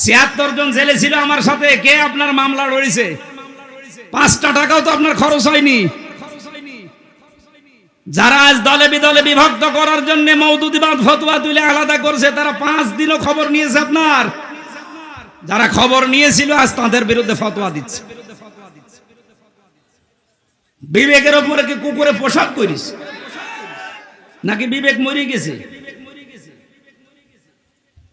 ছিয়াত্তর জন জেলে ছিল আমার সাথে, কে আপনার মামলা লড়েছে? পাঁচটা টাকাও তো আপনার খরচ হয়নি। যারা আজ দলে বিদলে বিভক্ত করার জন্য মৌদুদিবাদ ফতুয়া তুলে আলাদা করছে, তারা পাঁচ দিনও খবর নিয়েছে আপনার। যারা খবর নিয়েছিল, আজ তাদের বিরুদ্ধে ফতোয়া দিচ্ছে। বিবেকের ওপরে কি কুকুরে পোশাক করিস? নাকি বিবেক মরে গেছে?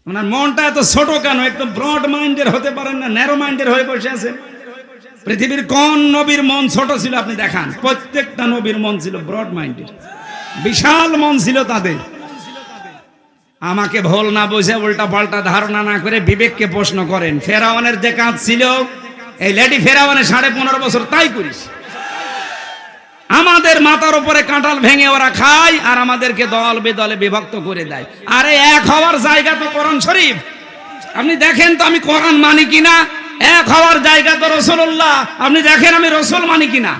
ওনার মনটা এত ছোট কেন? একটু ব্রড মাইন্ডের হতে পারেন না ন্যারো মাইন্ডের হয়ে বসে আছেন। পৃথিবীর কোন নবীর মন ছোট ছিল আপনি দেখান। প্রত্যেকটা নবীর মন ছিল ব্রড মাইন্ডের বিশাল মন ছিল তাদের। আমাকে ভুল না বুঝে উল্টা পাল্টা ধারণা না করে বিবেককে প্রশ্ন করেন। ফেরাওয়ানের যে কাজ ছিল, এই লেডি ফেরাওয়ানের সাড়ে পনেরো বছর তাই করিস। আমাদের মাথার উপরে কাঁঠাল ভেঙে ওরা খায় আর আমাদেরকে দল বেদলে বিভক্ত করে দেয়। আরে এক হওয়ার জায়গা তো কোরআন শরীফ। আপনি দেখেন তো আমি কোরআন মানি কিনা? এক হওয়ার জায়গা তো রসুল্লাহ আপনি দেখেন আমি রসুল মানি কিনা?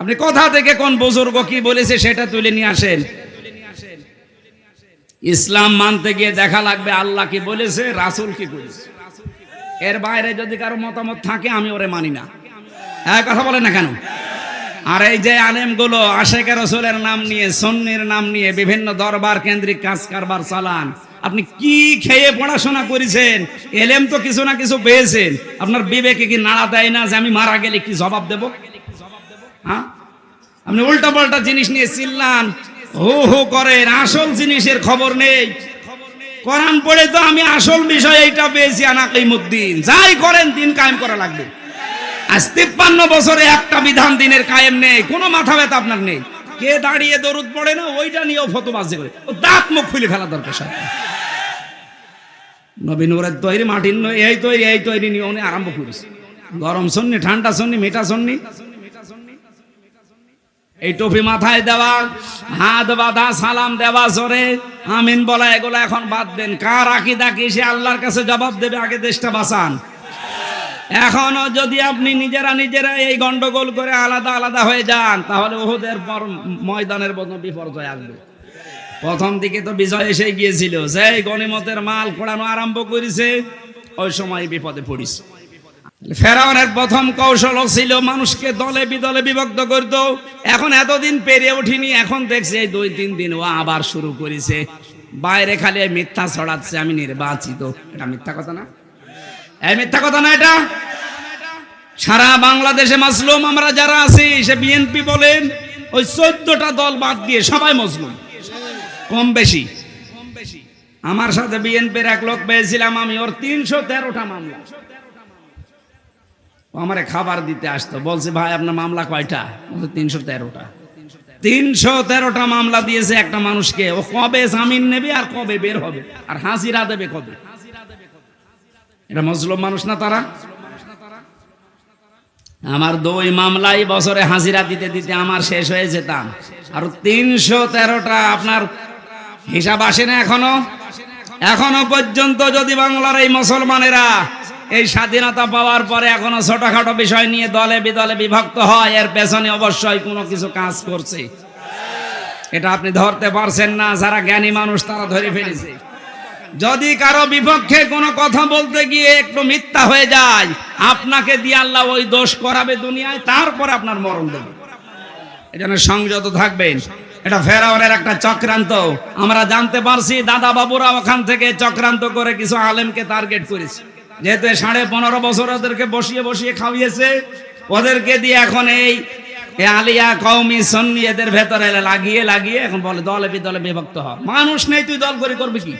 আপনি কোথা থেকে কোন বুজুর্গ কি বলেছে সেটা তুলে নিয়ে আসেন। ইসলাম মানতে গিয়ে দেখা লাগবে আল্লাহ কি বলেছে, রাসুল কি করেছে এর বাইরে যদি কারও মতামত থাকে, আমি ওরে মানি না। হ্যাঁ কথা বলে না কেন? আর এই যে আলেমগুলো, আশেখ রসুলের নাম নিয়ে, সন্নির নাম নিয়ে বিভিন্ন দরবার কেন্দ্রিক কাজ কারবার চালান। আপনি কি খেয়ে পড়াশোনা করেছেন? এলেম তো কিছু না কিছু পেয়েছেন। আপনার বিবেকে কি নাড়া দেয় না যে আমি মারা গেলে কি জবাব দেব? হ্যাঁ? আপনি উল্টা পাল্টা জিনিস নিয়ে চিল্লান, হু হু করেন, আসল জিনিসের খবর নেই। কোরআন পড়ে তো আমি আসল বিষয় এইটা পেয়েছি, আনাকিমুদ্দিন। যাই করেন, দিন কায়েম করা লাগবে। আজ তিপ্পান্ন বছরে একটা বিধান দিনের কায়েম নেই, কোনো মাথা ব্যথা আপনার নেই। কে দাঁড়িয়ে দরুদ পড়ে না, ওইটা নিয়েও ফতো ফতোবাজি করে। ও দাঁত মুখ খুলে ফেলা দরকার সাথে। নবীন ওরের তৈরি, মাটির নয়, এই তৈরি এই তৈরি নিয়ে উনি আরম্ভ করিস গরম সন্নি, ঠান্ডা সন্নি, মিঠা সন্নি। এই টুপি মাথায় দেওয়া, হাত বাঁধা, সালাম দেওয়া জোরে। আমিন বলা, এগুলো এখন বাদ দেন। কার আকিদা কি, সে আল্লাহর কাছে জবাব দেবে, আগে দেশটা বাঁচান। এখনও যদি আপনি নিজেরা নিজেরা এই গন্ডগোল করে আলাদা আলাদা হয়ে যান, তাহলে ওহুদের ময়দানের মতো বিপর্যয় আসবে। প্রথম দিকে তো বিজয় এসে গিয়েছিল সেই গণিমতের মাল কোড়ানো আরম্ভ করেছে, ওই সময় বিপদে পড়িস ফেরাউনের প্রথম কৌশল ছিল মানুষকে দলে বিদলে বিভক্ত করত। এখন এতদিন পেরে উঠিনি এখন দেখছে এই দুই তিন দিন ও আবার শুরু করেছে। বাইরে খালি মিথ্যা ছড়াচ্ছে, আমি নির্বাচিত। এটা মিথ্যা কথা না? এই মিথ্যা কথা না এটা? সারা বাংলাদেশে মাসলুম, আমরা যারা আছি, সে বিএনপি বলেন, ওই চোদ্দটা দল বাদ দিয়ে সবাই মজলুম কম বেশি। আমার সাথে বিএনপির এক লোক পেয়েছিলাম আমি, ওর তিনশো তেরোটা মামলা। আমারে খাবার দিতে আসতো। বলছে, ভাই, আপনার মামলা কয়টা? তিনশো তেরোটা। তিনশো তেরোটা মামলা দিয়েছে একটা মানুষকে। ও কবে জামিন নেবে আর কবে বের হবে? আর হাজিরা দেবে কবে? এটা মজলুম মানুষ না তারা? আমার দুই মামলাই বছরে হাজিরা দিতে দিতে আমার শেষ হয়ে যেতাম। আর তিনশো তেরোটা আপনার হিসাব আসে না এখনও? এখনও পর্যন্ত যদি বাংলার এই মুসলমানেরা এই স্বাধীনতা পাওয়ার পরে এখনও ছোটখাটো বিষয় নিয়ে দলে বিদলে বিভক্ত হয়, এর পেছনে অবশ্যই কোনো কিছু কাজ করছে। এটা আপনি ধরতে পারছেন না, যারা জ্ঞানী মানুষ তারা ধরে ফেলেছে। যদি কারও বিপক্ষে কোনো কথা বলতে গিয়ে একটু মিথ্যা হয়ে যায়, আপনাকে দিয়ে আল্লাহ ওই দোষ করাবে দুনিয়ায়, তারপরে আপনার মরণ দেবে। এজন্য সংযত থাকবেন। এটা ফেরাউনের একটা চক্রান্ত। আমরা জানতে পারছি, দাদা বাবুরা ওখান থেকে চক্রান্ত করে কিছু আলেমকে টার্গেট করেছে। যেহেতু সাড়ে পনেরো বছর ওদেরকে বসিয়ে বসিয়ে খাওয়িয়েছে, ওদেরকে দিয়ে এখন এই আলিয়া কৌমি সন্নি এদের ভেতরে লাগিয়ে লাগিয়ে এখন বলে, দলে বিদলে বিভক্ত হ। মানুষ নেই, তুই দল করে করবি কি?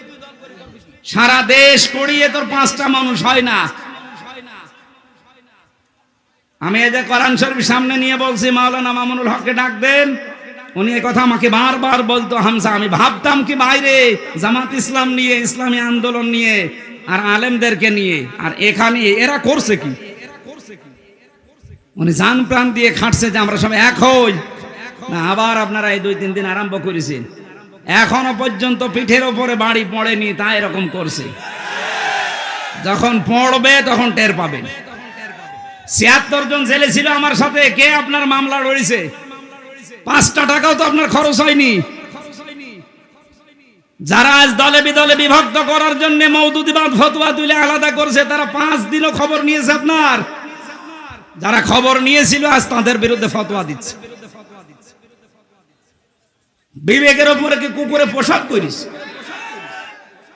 সারা দেশ করিয়ে তোর পাঁচটা মানুষ হয় না। আমি এই যে কোরআন শরীফ সামনে নিয়ে বলছি, মাওলানা মামুনুল হককে ডাক দেন উনি কথা আমাকে বারবার বলতো হামসা আমি ভাবতাম কি বাইরে জামাত ইসলাম নিয়ে, ইসলামী আন্দোলন নিয়ে, আর আলেমদেরকে নিয়ে, আর এখানে এরা করছে কি? উনি জান প্রাণ দিয়ে খাটছে যে আমরা সবাই এক হই। আবার আপনারা এই দুই তিন দিন আরম্ভ করেছেন। এখনও পর্যন্ত পিঠের ওপরে বাড়ি পড়েনি, তা এরকম করছে। যখন পড়বে, তখন টের পাবেন ছিয়াত্তর জন জেলে ছিল আমার সাথে, কে আপনার মামলা লড়েছে? পাঁচটা টাকাও তো আপনার খরচ হয়নি। যারা আজ দলে বিদলে বিভক্ত করার জন্য মৌদুদিবাদ ফতুয়া তুলে আলাদা করছে, তারা পাঁচ দিনও খবর নিয়েছে আপনার। যারা খবর নিয়েছিল, আজ তাদের বিরুদ্ধে ফতোয়া দিচ্ছে। বিবেকের উপরে কি কুকুরে পোশাক করিস?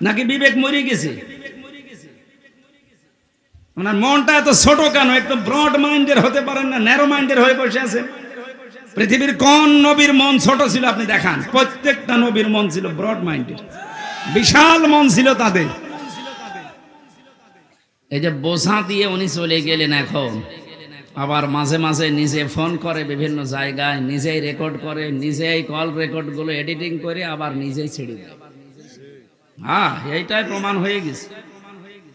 নাকি বিবেক মরে গেছে? ওনার মনটা এত ছোট কেন? একটু ব্রড মাইন্ডের হতে পারেন না, ন্যারো মাইন্ডের হয়ে বসে আছেন। পৃথিবীর কোন নবীর মন ছোট ছিল আপনি দেখান। প্রত্যেকটা নবীর মন ছিল ব্রড মাইন্ডের। বিশাল মন ছিল তাদের। এই যে বোঝা দিয়ে উনি চলে গেলেন এখন। আবার মাঝে মাঝে নিজে ফোন করে বিভিন্ন জায়গায়, নিজেই রেকর্ড করে, নিজেই কল রেকর্ডগুলো এডিটিং করে আবার নিজেই ছেড়ে দেয়। হ্যাঁ এইটাই প্রমাণ হয়ে গেছে।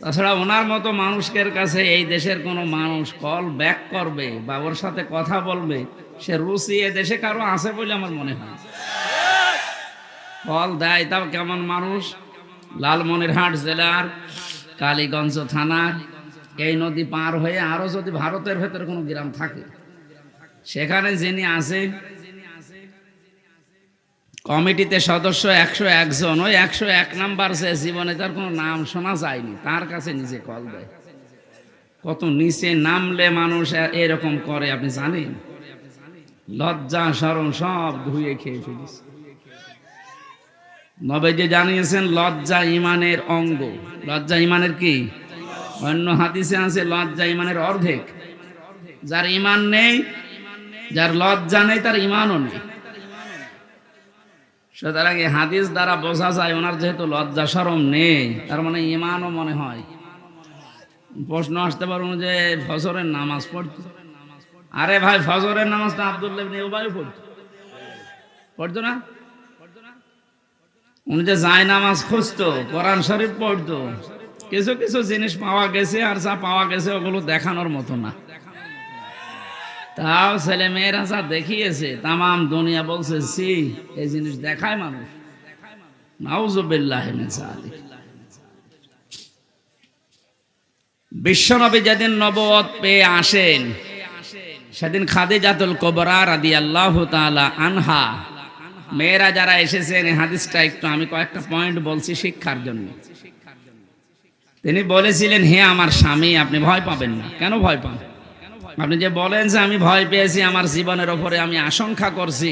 তাছাড়া ওনার মতো মানুষের কাছে এই দেশের কোনো মানুষ কল ব্যাক করবে বা ওর সাথে কথা বলবে, সে রুচি এ দেশে কারও আছে বলে আমার মনে হয় কল দেয়, তাও কেমন মানুষ? লালমনিরহাট জেলার কালীগঞ্জ থানার এই নদী পার হয়ে আরও যদি ভারতের ভেতরে কোনো গ্রাম থাকে, সেখানে যিনি আছে কমিটিতে সদস্য একশো একজন, ওই একশো এক নাম্বার সে জীবনে তার কোনো নাম শোনা যায়নি, তার কাছে নিজে কল দেয়। কত নিচে নামলে মানুষ এরকম করে, আপনি জানেন? লজ্জা সরম সব ধুয়ে খেয়ে ফেলিস নবে যে জানিয়েছেন, লজ্জা ইমানের অঙ্গ। লজ্জা ইমানের কি? অন্য হাদিসে আছে, লজ্জা ইমানের অর্ধেক। যার ইমান নেই, যার লজ্জা নেই, তার ইমানও নেই। সুতরাং এই হাদিস দ্বারা বোঝা যায়, ওনার যেহেতু লজ্জা সরম নেই, তার মানে ইমানও মনে হয়। প্রশ্ন আসতে পারুন যে, ফজরের নামাজ পড়তো? আরে ভাই, ফজরের নামাজটা আব্দুল্লাহ ইবনে উবাই পড়তো? পড়তো না? উনি যে যায় নামাজ খুঁজতো, কোরআন শরীফ পড়তো কিছু কিছু জিনিস পাওয়া গেছে আর যা পাওয়া গেছে ওগুলো দেখানোর মতো না। তাও ছেলে মেয়েরা যা দেখিয়েছে, তামাম দুনিয়া বলছে সি এই জিনিস দেখায় মানুষ। বিশ্বনবী যেদিন নবত পেয়ে আসেন, সেদিন খাদিজাতুল কোবরা আনহা। মেয়েরা যারা এসেছেন হাদিসটা একটু আমি কয়েকটা পয়েন্ট বলছি শিক্ষার জন্য। তিনি বলেছিলেন, হে আমার স্বামী, আপনি ভয় পাবেন না। কেন ভয় পান? আপনি যে বলেন যে, আমি ভয় পেয়েছি, আমার জীবনের ওপরে আমি আশঙ্কা করছি,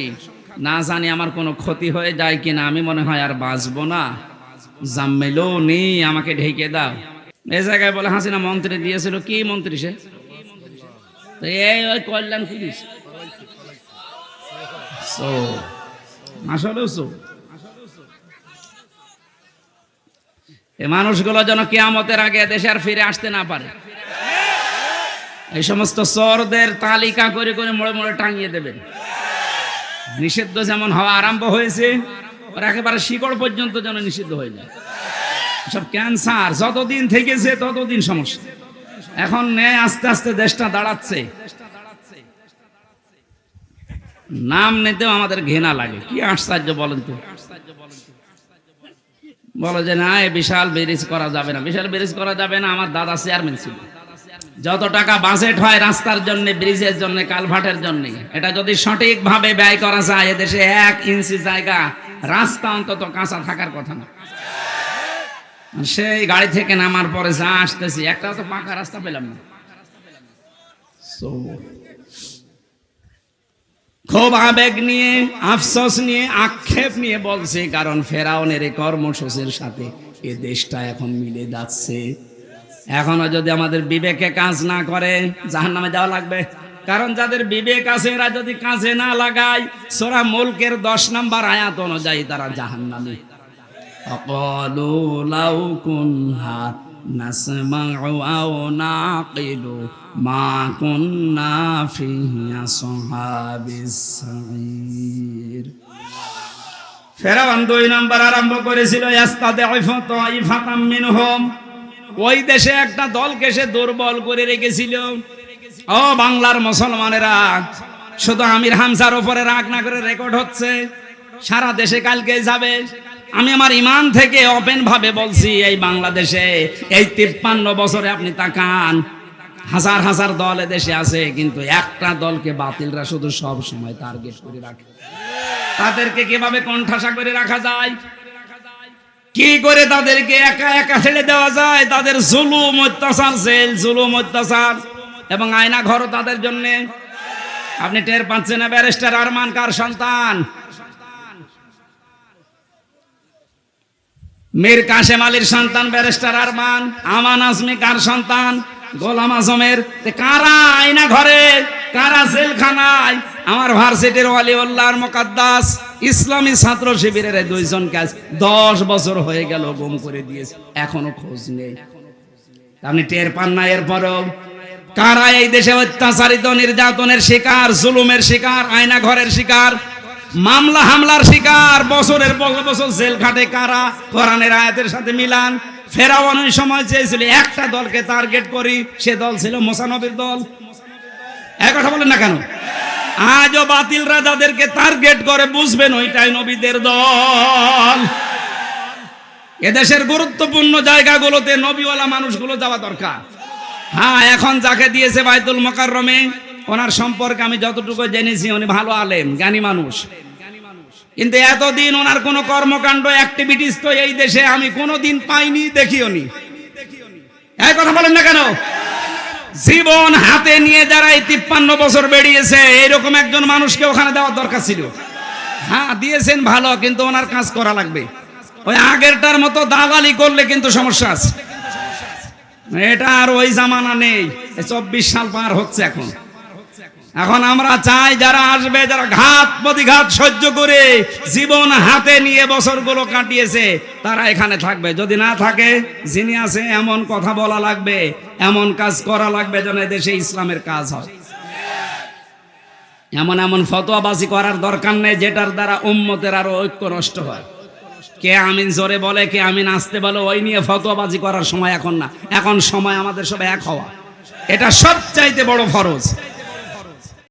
না জানি আমার কোনো ক্ষতি হয়ে যায় কিনা, আমি মনে হয় আর বাঁচবো না। জাম্মেলো নি, আমাকে ঢেকে দাও। এ জায়গায় বলে, হাসিনা মন্ত্রী দিয়েছিল। কি মন্ত্রী সে? এই ওই কল্যাণ পুলিশ। আসলেও এই মানুষগুলো যেন কেয়ামতের আগে দেশে আর ফিরে আসতে না পারে। এই সমস্ত চোরদের তালিকা করে করে মোড়ে মোড়ে টাঙিয়ে দেবেন। নিষিদ্ধ যেমন হওয়া আরম্ভ হয়েছে আর একেবারে শিকড় পর্যন্ত যেন নিষিদ্ধ হয়ে যায়। সব ক্যান্সার, যতদিন থেকেছে ততদিন সমস্যা। এখন ন্যায় আস্তে আস্তে দেশটা দাঁড়াচ্ছে। নাম নিতেও আমাদের ঘৃণা লাগে। কি আশ্চর্য বলেন তো? বলো যে, না বিশাল ব্রিজ করা যাবে না। বিশাল ব্রিজ করা যাবে না, আমার দাদা চেয়ারম্যান ছিল। যত টাকা বাজেট হয় রাস্তার জন্য ব্রিজের জন্য কালভার্টের জন্য, এটা যদি সঠিকভাবে ব্যয় করা যায়, এদেশে এক ইঞ্চি জায়গা, রাস্তা অন্তত কাঁচা থাকার কথা না। সেই গাড়ি থেকে নামার পরে যা আসতেছি, একটা তো পাকা রাস্তা পেলাম না। খুব আবেগ নিয়ে, আফসোস নিয়ে, আক্ষেপ নিয়ে বলছে, কারণ ফেরাউনের এই কর্মসূচির সাথে এ দেশটা এখন মিলে যাচ্ছে। এখনও যদি আমাদের বিবেকে কাজ না করে জাহান নামে যাওয়া লাগবে। কারণ যাদের বিবেক আছে, এরা যদি কাজে না লাগায়, সোরা মুলকের দশ নাম্বার আয়াত অনুযায়ী তারা জাহান নামে অকলু نسمع أو نعقل ما كنا في أصحاب السعير ফেরাউন দুই নম্বর আরম্ভ করেছিল ইয়াস্তাদিফু তাইফাতাম মিনহুম ওই দেশে একটা দলকে সে দুর্বল করে রেখেছিল ও বাংলার মুসলমানেরা শুধু আমির হামসার উপরে রাগ না করে রেকর্ড হচ্ছে সারা দেশে কালকে যাবে আমি আমার ইমান থেকে ওপেন ভাবে বলছি, এই বাংলাদেশে এই তিপ্পান্ন বছরে আপনি তাকান, হাজার হাজার দল দেশে আছে, কিন্তু একটা দলকে বাতিলরা শুধু সব সময় টার্গেট করে রাখে। তাদেরকে কীভাবে কণ্ঠাসা করে রাখা যায়? কি করে তাদেরকে একা একা ছেড়ে দেওয়া যায়? তাদের জুলুম, অত্যাচার, জেল, জুলুম, অত্যাচার। এবং আয়না ঘরও তাদের জন্য। আপনি টের পাচ্ছেন না, ব্যারিস্টার আরমান, কার সন্তান? মীর কাশেম আলীর সন্তান ব্যারিস্টার আরমান, আমান আজমি কার সন্তান? গোলাম আজমের। কারা আয়না ঘরে? কারা জেলখানায়? আমার ভার্সিটির ওয়ালিউল্লাহর মোকাদ্দাস, ইসলামী ছাত্র শিবিরের দুইজন কাজ দশ বছর হয়ে গেল গুম করে দিয়েছে। এখনও খোঁজ নেই। আপনি টের পান না এরপরেও? কারা এই দেশে অত্যাচারিত, নির্যাতনের শিকার, জুলুমের শিকার, আয়না ঘরের শিকার? মামলা হামলার শিকার, বছরের পর বছর জেল খাটে কারা? কোরআনের আয়াতের সাথে মিলান। ওই সময় চেয়েছিল, একটা দলকে টার্গেট করি। সে দল ছিল মোসানবির দল। এক কথা বলেন না কেন? আজও বাতিলরা যাদেরকে টার্গেট করে, বুঝবেন ওইটাই নবীদের দল। এদেশের গুরুত্বপূর্ণ জায়গাগুলোতে নবীওয়ালা মানুষগুলো যাওয়া দরকার। হ্যাঁ এখন যাকে দিয়েছে বাইতুল মোকাররমে ওনার সম্পর্কে আমি যতটুকু জেনেছি, উনি ভালো আলেম, জ্ঞানী মানুষ। কিন্তু এতদিন ওনার কোনো কর্মকাণ্ড অ্যাক্টিভিটিস তো এই দেশে আমি কোনোদিন পাইনি, দেখিও নি। এই কথা বলেন না কেন? জীবন হাতে নিয়ে যারা এই তিপ্পান্ন বছর বেরিয়েছে এরকম একজন মানুষকে ওখানে দেওয়ার দরকার ছিল। হ্যাঁ দিয়েছেন ভালো, কিন্তু ওনার কাজ করা লাগবে। ওই আগেরটার মতো দালালি করলে কিন্তু সমস্যা আছে। এটা আর ওই জামানা নেই। চব্বিশ সাল পার হচ্ছে এখন। এখন আমরা চাই যারা আসবে, যারা ঘাত প্রতিঘাত সহ্য করে জীবন হাতে নিয়ে বছরগুলো কাটিয়েছে, তারা এখানে থাকবে। যদি না থাকে, যিনি আছে, এমন কথা বলা লাগবে, এমন কাজ করা লাগবে যেন দেশে ইসলামের কাজ হয়। এমন এমন ফতোয়াবাজি করার দরকার নেই, যেটার দ্বারা উম্মতের আরও ঐক্য নষ্ট হয়। কে আমিন জোরে বলে, কে আমিন আসতে বলে, ওই নিয়ে ফতোয়াবাজি করার সময় এখন না। এখন সময় আমাদের সব এক হওয়া। এটা সবচাইতে বড় ফরজ।